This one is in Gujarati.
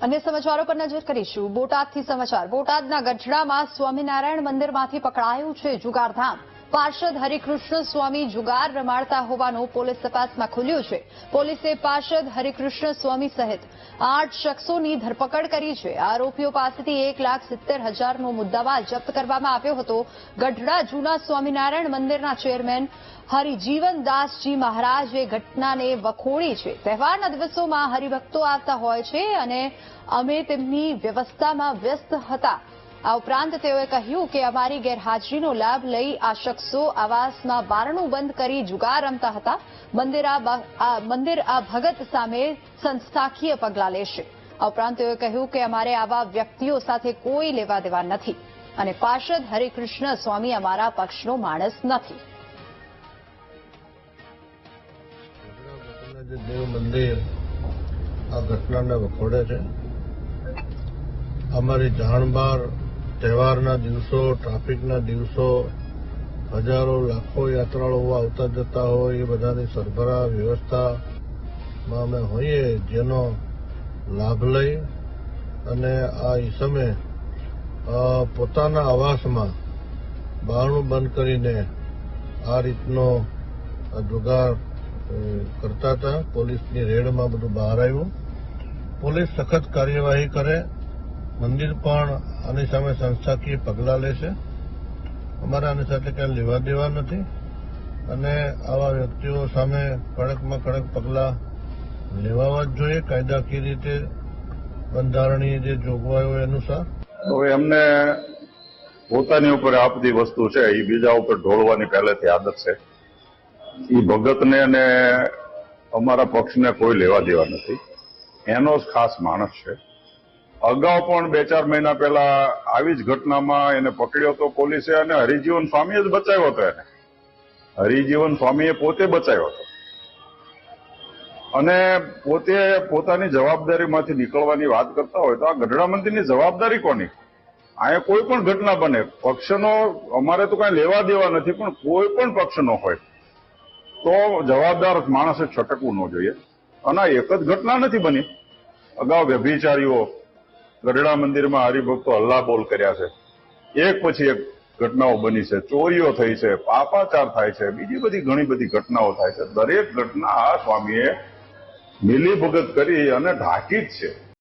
અન્ય સમાચારો પર નજર કરીશું. બોટાદથી સમાચાર. બોટાદના ગઢડામાં સ્વામિનારાયણ મંદિરમાંથી પકડાયું છે જુગારધામ. પાર્ષદ હરિકૃષ્ણ સ્વામી જુગાર રમાડતા હોવાનું પોલીસ તપાસમાં ખુલ્યું છે. પોલીસે પાર્ષદ હરિકૃષ્ણ સ્વામી સહિત આઠ શખ્સોની ધરપકડ કરી છે. આરોપીઓ પાસેથી એક લાખ સિત્તેર હજારનો મુદ્દામાલ જપ્ત કરવામાં આવ્યો હતો. ગઢડા જૂના સ્વામિનારાયણ મંદિરના ચેરમેન હરિજીવનદાસજી મહારાજે ઘટનાને વખોડી છે. તહેવારના દિવસોમાં હરિભક્તો આવતા હોય છે અને અમે તેમની વ્યવસ્થામાં વ્યસ્ત હતા. આ ઉપરાંત તેઓએ કહ્યું કે અમારી ગેરહાજરીનો લાભ લઈ આ શખ્સો આવાસમાં બારણું બંધ કરી જુગાર રમતા હતા. મંદિર આ ભગત સામે સંસ્થાકીય પગલાં લેશે. આ ઉપરાંત તેઓએ કહ્યું કે અમારે આવા વ્યક્તિઓ સાથે કોઈ લેવા દેવા નથી અને પાર્ષદ હરિકૃષ્ણ સ્વામી અમારા પક્ષનો માણસ નથી. જે વખોડે છે. અમારી જાણ બહાર તહેવારના દિવસો ટ્રાફિકના દિવસો, હજારો, લાખો યાત્રાળુઓ આવતા જતા હોય, એ બધાની સરભરા વ્યવસ્થામાં અમે હોઈએ, જેનો લાભ લઈ અને આ ઈસમે પોતાના આવાસમાં બારણું બંધ કરીને આ રીતનો જુગાર કરતા હતા. પોલીસની રેડમાં બધું બહાર આવ્યું. પોલીસ સખત કાર્યવાહી કરે. મંદિર પણ આની સામે સંસ્થાકીય પગલાં લેશે. અમારે આની સાથે કંઈ લેવા દેવા નથી. અને આવા વ્યક્તિઓ સામે કડકમાં કડક પગલાં લેવાવા જ જોઈએ. કાયદાકીય રીતે બંધારણીય જે જોગવાઈઓ અનુસાર. હવે એમને પોતાની ઉપર આપતી વસ્તુ છે એ બીજા ઉપર ઢોળવાની પહેલેથી આદત છે. એ ભગતને અને અમારા પક્ષને કોઈ લેવા દેવા નથી. એનો જ ખાસ માણસ છે. અગાઉ પણ બે ચાર મહિના પહેલા આવી જ ઘટનામાં એને પકડ્યો હતો પોલીસે અને હરિજીવન સ્વામીએ જ બચાવ્યો હતો એને. હરિજીવન સ્વામીએ પોતે બચાવ્યો હતો. અને પોતે પોતાની જવાબદારીમાંથી નીકળવાની વાત કરતા હોય તો આ ગઢડા મંદિરની જવાબદારી કોની? અહીંયા કોઈ પણ ઘટના બને. પક્ષનો અમારે તો કાંઈ લેવા દેવા નથી, પણ કોઈ પણ પક્ષનો હોય તો જવાબદાર માણસે છટકવું ન જોઈએ. અને એક જ ઘટના નથી બની. અગાઉ વ્યભિચારીઓ ગઢડા મંદિરમાં હરિભક્તો હલ્લા બોલ કર્યા છે. એક પછી એક ઘટનાઓ બની છે. ચોરીઓ થઈ છે, પાપાચાર થાય છે, બીજી બધી ઘણી બધી ઘટનાઓ થાય છે. દરેક ઘટના આ સ્વામીએ મિલીભગત કરી અને ઢાંકી જ છે.